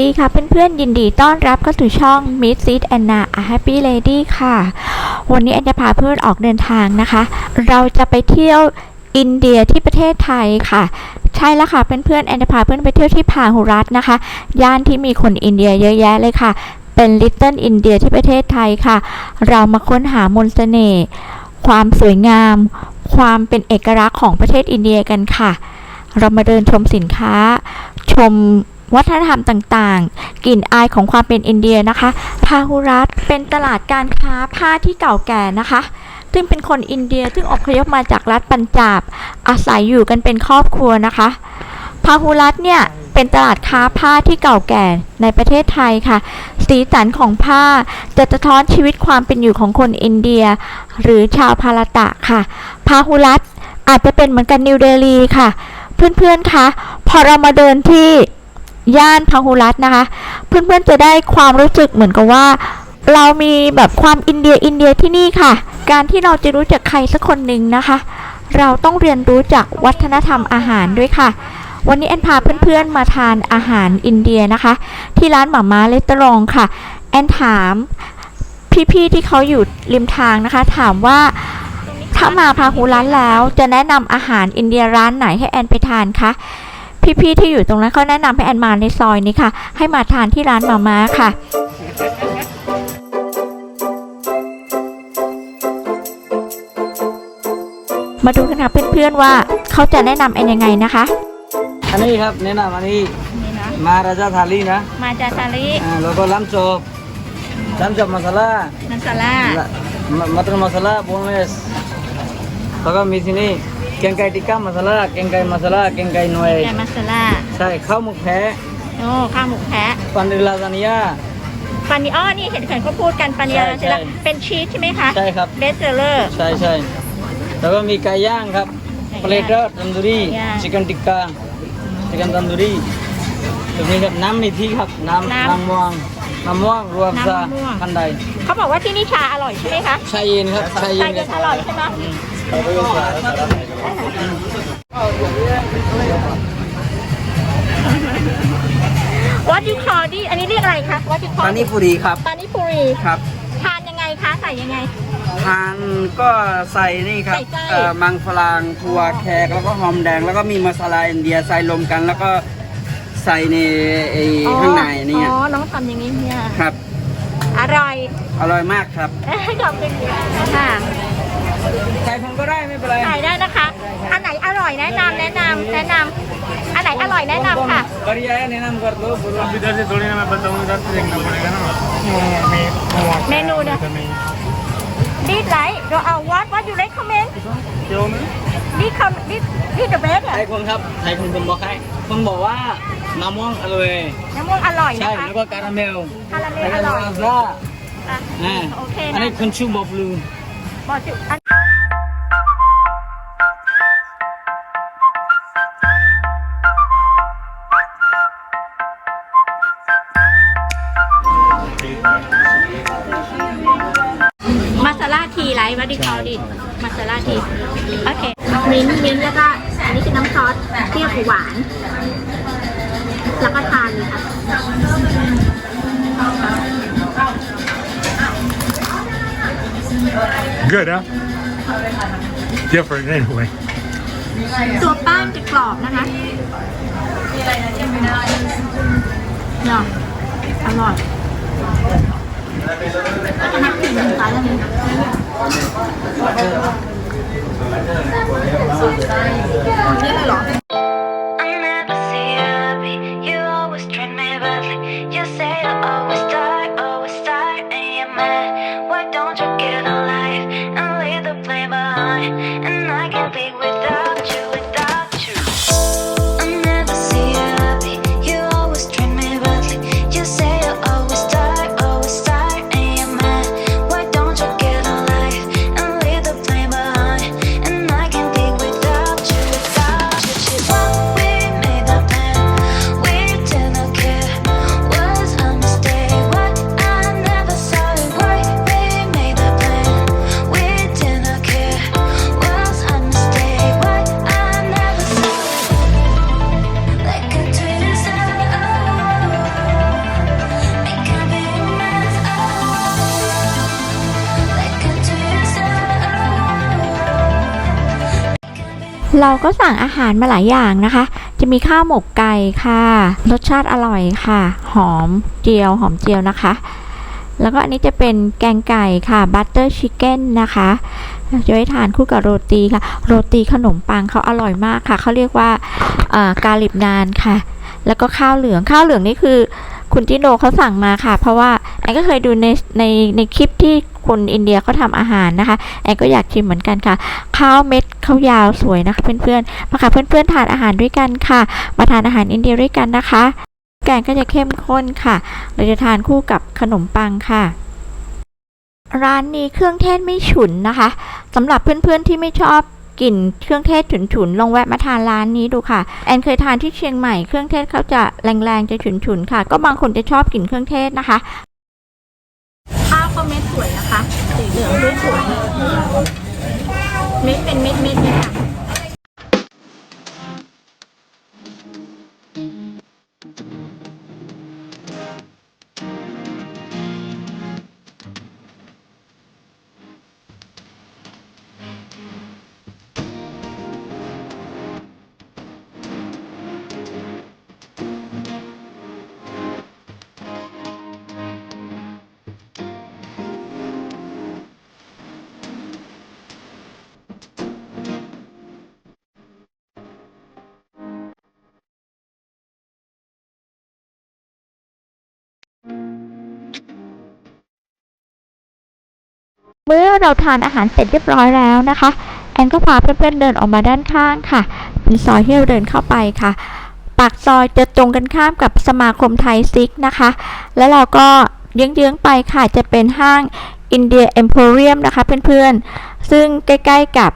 ดีค่ะเพื่อนๆยินดีต้อนรับเข้าสู่ช่อง Meet Seed Anna a Happy Lady ค่ะ วันนี้แอนจะพาเพื่อนออกเดินทางนะคะ เราจะไปเที่ยวอินเดียที่ประเทศไทยค่ะ ใช่แล้วค่ะเพื่อนๆแอนจะพาเพื่อนไปเที่ยวที่พาหุรัตนะคะ ย่านที่มีคนอินเดียเยอะแยะเลยค่ะ เป็น Little India ที่ประเทศไทยค่ะ เรามาค้นหามนต์เสน่ห์ความสวยงาม ความเป็นเอกลักษณ์ของประเทศอินเดียกันค่ะ เรามาเดินชมสินค้า ชม วัฒนธรรมต่างๆ กลิ่นอายของความเป็นอินเดียนะคะ พาหุรัตเป็นตลาดการค้าผ้าที่เก่าแก่นะคะ ซึ่งเป็นคนอินเดียซึ่งอพยพมาจากรัฐปัญจาบ อาศัยอยู่กันเป็นครอบครัวนะคะ พาหุรัตเนี่ยเป็นตลาดค้าผ้าที่เก่าแก่ในประเทศไทยค่ะ สีสันของผ้าจะสะท้อนชีวิตความเป็นอยู่ของคนอินเดีย หรือชาวพาราตะค่ะ พาหุรัตอาจจะเป็นเหมือนกันนิวเดลีค่ะ เพื่อนๆคะพอเรามาเดินที่ ย่านพาหุรัตน์นะคะ เพื่อนๆจะได้ความรู้สึกเหมือนกับว่า เรามีแบบความอินเดียอินเดียที่นี่ค่ะ การที่เราจะรู้จักใครสักคนหนึ่งนะคะ เราต้องเรียนรู้จากวัฒนธรรมอาหารด้วยค่ะ วันนี้แอนพาเพื่อนๆมาทานอาหารอินเดียนะคะ ที่ร้านหม่าม้าเลตรองค่ะ แอนถามพี่ๆที่เขาอยู่ริมทางนะคะ ถามว่าถ้ามาพาหูร้านแล้วจะแนะนำอาหารอินเดียร้านไหนให้แอนไปทานคะ พี่ๆที่อยู่ตรงนั้นเขาแนะนำให้แอนมาในซอยนี้ค่ะ ให้มาทานที่ร้านมาม่าค่ะมาดูกันค่ะเพื่อนๆว่าเขาจะแนะนำแอนยังไงนะคะ อันนี้ครับแนะนำอันนี้มาราจาทาลีนะ มาจาซาลิอ่าแล้วก็ล้ำจบล้ำจบมาซาลานันซาล่ามัตรมาซาลาโบนเลสแล้วก็มีที่นี่ แกงไก่ติก้ามาซาลาแกงไก่มาซาลาแกงไก่หน่วยแกมาซาล่าใช่ข้าวหมกแพะโอ้ข้าวหมูแพะปันเดลาซานิยาปานิอ้อนี่เห็นเห็นเขาพูดกันปานิอาใช่ใช่ไหมใช่เป็นชีสใช่ไหมคะใช่ครับเบสเซอร์ใช่ใช่แล้วก็มีไก่ย่างครับไก่ย่างเปลเตอร์ตันดูรีย่างชิคเก้นติกาชิคเก้นตันดูรีตรงนี้ครับน้ำนี่ที่ครับน้ำน้ำน้ำม่วงน้ำม่วงรวมซาน้ำมะม่วงคันใดเขาบอกว่าที่นี่ชาอร่อยใช่ไหมคะชาเย็นครับชาเย็ชานเย็นอร่อยใช่ไหม วัดยูคอดีอันนี้เรียกอะไรคะวัดยูคอปานิปุรีครับปานิปุรีครับ ทานยังไงคะใส่ยังไง ทานก็ใส่นี่ครับใส่ไส้ เอ่อมังฝรั่งถั่วแขกแล้วก็หอมแดง แล้วก็มีมาซาลาอินเดียใส่รวมกัน แล้วก็ใส่ในไอ้ข้างในนี่อ๋อน้องทำอย่างนี้เนี่ยครับ อร่อย อร่อยมากครับ ขอบคุณค่ะ ใส่ผมก็ได้ไม่เป็นไร ขายได้นะคะ อันไหนอร่อยแนะนำแนะนำแนะนำอันไหนอร่อยแนะนำค่ะ बढ़िया है नैनाम कर दो बोलो इधर से थोड़ी ना मैं बताऊँ इधर से देखना पड़ेगा ना เมนูเนี่ยดีดไหลเราเอาวัดวัดอยู่เลยคอมเมนต์ क्यों में ดีคอมดีดีเดอะเบส ใครคนครับใครคนผมบอกใครคนบอกว่ามะม่วงอร่อย น้ำมันอร่อย ใช่ นะคะ แล้วก็คาราเมล คาราเม แล้ว ลอ ก็ ร่อย ลาซา อ่ะ อ่า โอเค อัน นะ นี้คนชื่อบอกลู บอกจุดอัน ลาทีไรวัดดีคอดิมาซาลาทีโอเคมิ้นท์มิ้นท์แล้วก็อันนี้คือน้ำซอสเปรี้ยวหวาน แล้วก็ทานเลยค่ะ good huh different anyway ตัวแป้งจะกรอบนะคะเนาะอร่อย เราก็สั่งอาหารมาหลายอย่างนะคะ จะมีข้าวหมกไก่ค่ะ รสชาติอร่อยค่ะ หอมเจียวหอมเจียวนะคะ แล้วก็อันนี้จะเป็นแกงไก่ค่ะบัตเตอร์ชิคเก้นนะคะจะไว้ทานคู่กับโรตีค่ะ โรตีขนมปังเขาอร่อยมากค่ะ เขาเรียกว่ากาลิบนานค่ะ แล้วก็ข้าวเหลือง ข้าวเหลืองนี่คือ คุณจิโนเขาสั่งมาค่ะ เพราะว่า แอนก็เคยดูในในในคลิปที่คนอินเดียเขาทำอาหารนะคะ แอนก็อยากชิมเหมือนกันค่ะ ข้าวเม็ดข้าวยาวสวยนะคะ เพื่อนๆ มาค่ะเพื่อนๆทานอาหารด้วยกันค่ะ มาทานอาหารอินเดียด้วยกันนะคะ แกงก็จะเข้มข้นค่ะ เราจะทานคู่กับขนมปังค่ะ ร้านนี้เครื่องเทศไม่ฉุนนะคะสำหรับเพื่อนๆที่ไม่ชอบกลิ่นเครื่องเทศฉุนๆ ลองแวะมาทานร้านนี้ดูค่ะ แอนเคยทานที่เชียงใหม่ เครื่องเทศเขาจะแรงๆ จะฉุนๆ ค่ะ ก็บางคนจะชอบกลิ่นเครื่องเทศนะคะ เหลืองด้วยสวยเม็ดเป็นเม็ดเม็ดเม็ดค่ะ เมื่อเราทานอาหารเสร็จเรียบร้อยแล้วนะคะ แอนก็พาเพื่อนๆเดินออกมาด้านข้างค่ะ เป็นซอยที่เราเดินเข้าไปค่ะ ปากซอยจะตรงกันข้ามกับสมาคมไทยซิกนะคะ แล้วเราก็เยื้องๆไปค่ะ จะเป็นห้างอินเดียเอ็มโพเรียมนะคะเพื่อนๆ ซึ่งใกล้ๆกับ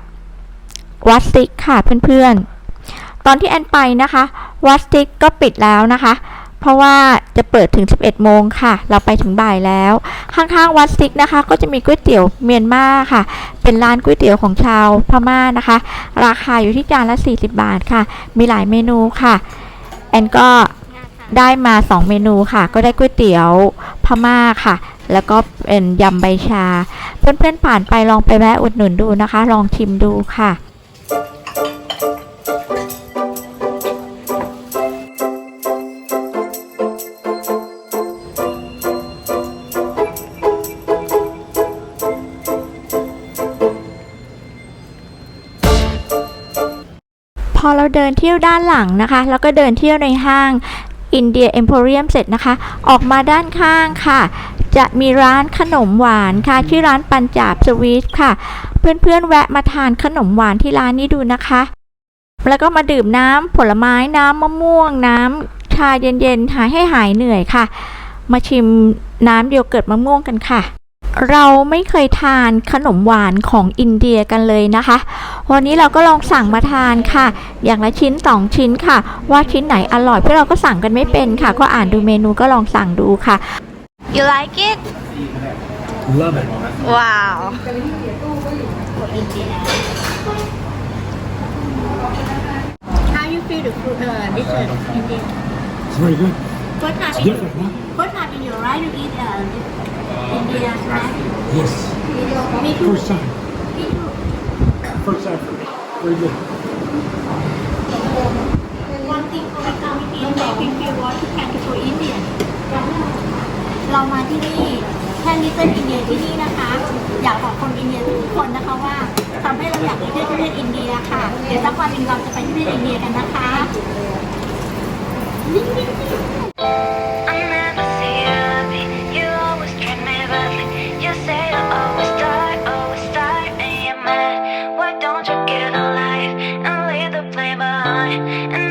วัดซิกค่ะเพื่อนๆ ตอนที่แอนไปนะคะ วัดซิกก็ปิดแล้วนะคะ เพราะว่าจะเปิดถึง 11 โมงค่ะ เราไปถึงบ่ายแล้ว ข้างๆวัดซิกนะคะ ก็จะมีก๋วยเตี๋ยวเมียนมาค่ะ เป็นร้านก๋วยเตี๋ยวของชาวพม่านะคะ ราคาอยู่ที่จานละ 40 บาทค่ะ มีหลายเมนูค่ะ แอนก็ได้มา 2 เมนูค่ะ ก็ได้ก๋วยเตี๋ยวพม่าค่ะ แล้วก็เป็นยำใบชา เพื่อนๆผ่านไปลองไปแวะอุดหนุนดูนะคะ ลองชิมดูค่ะ พอเราเดินเที่ยวด้านหลังนะคะ แล้วก็เดินเที่ยวในห้างอินเดียเอ็มโพเรียมเสร็จนะคะ ออกมาด้านข้างค่ะ จะมีร้านขนมหวานค่ะ ชื่อร้านปัญจาบสวีทค่ะ เพื่อนๆแวะมาทานขนมหวานที่ร้านนี้ดูนะคะ แล้วก็มาดื่มน้ำผลไม้น้ำมะม่วงน้ำชาเย็นๆหายให้หายเหนื่อยค่ะ มาชิมน้ำโยเกิร์ตมะม่วงกันค่ะ เราไม่เคยทานขนมหวานของอินเดียกันเลยนะคะ วันนี้เราก็ลองสั่งมาทานค่ะ อย่างละชิ้น 2 ชิ้นค่ะ ว่าชิ้นไหนอร่อยเพราะเราก็สั่งกันไม่เป็นค่ะ ก็อ่านดูเมนูก็ลองสั่งดูค่ะ You like it? Love it. Wow. How you feel the food uh, dishes India It's very good. First time It's in different, huh? first time in your life you eat uh, India snack Yes. Me too First time. Me too First time for me. Very good. One thing for me come in India if you want to plan to go India เรามาที่นี่แค่ลิตเติ้ลอินเดียที่นี่นะคะ อยากบอกคนอินเดียทุกคนนะคะว่าทำให้เราอยากไปเที่ยวประเทศอินเดียค่ะ เดี๋ยวสักวันหนึ่งเราจะไปที่ประเทศอินเดียกันนะคะ And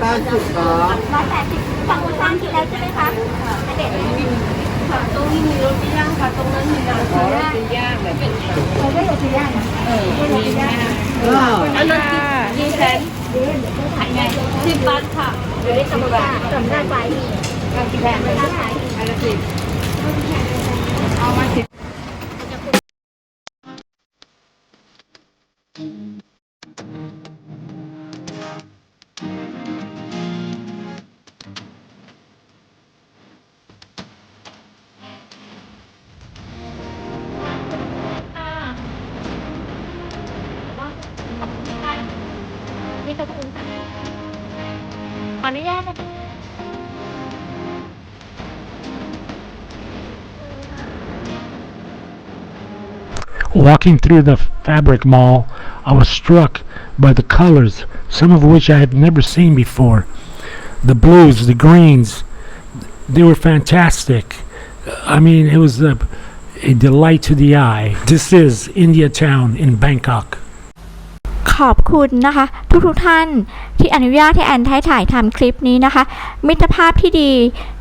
แปดสิบเหรอร้อยแปดสิบฝั่งคุณสร้างกินแล้วใช่ไหมคะเด็ดค่ะตรงนี้มีรตีย่างค่ะ ตรงนั้นมีร้านโรตีย่างแบบเราได้โรตีย่างนะเออโรตีย่างอันนั้นดีแทนขายไงสิบบาทค่ะอยู่ในสมุดค่ะสำนักไว้การกินแทนไม่ได้ขายอันละสิบเอามาสิบ ขออนุญาตนะคะ Walking through the fabric mall, I was struck by the colors, some of which I had never seen before. The blues, the greens, they were fantastic. I mean, it was a, a delight to the eye. This is India Town in Bangkok. ขอบคุณนะคะ ทุกทุกๆท่านที่อนุญาตให้แอนได้ถ่ายทำคลิปนี้นะคะ มิตรภาพที่ดี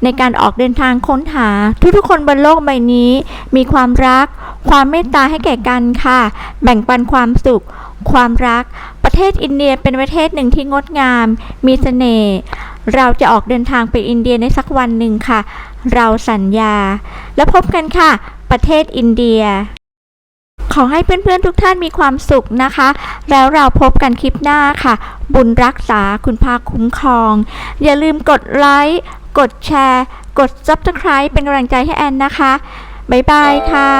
ในการออกเดินทางค้นหา ทุกๆคนบนโลกใบนี้ มีความรัก ความเมตตาให้แก่กันค่ะ แบ่งปันความสุข ความรัก ประเทศอินเดียเป็นประเทศหนึ่งที่งดงาม มีเสน่ห์เราจะออกเดินทางไปอินเดียในสักวันหนึ่งค่ะ เราสัญญา แล้วพบกันค่ะ ประเทศอินเดีย อให้เพื่อนๆทุกท่านมีความสุขนะคะ แล้วเราพบกันคลิปหน้าค่ะ บุญรักษาคุณพาคุ้มครอง อย่าลืมกดไลค์กดแชร์ กด subscribe เป็นกำลังใจให้แอนนะคะ บ๊ายบายค่ะ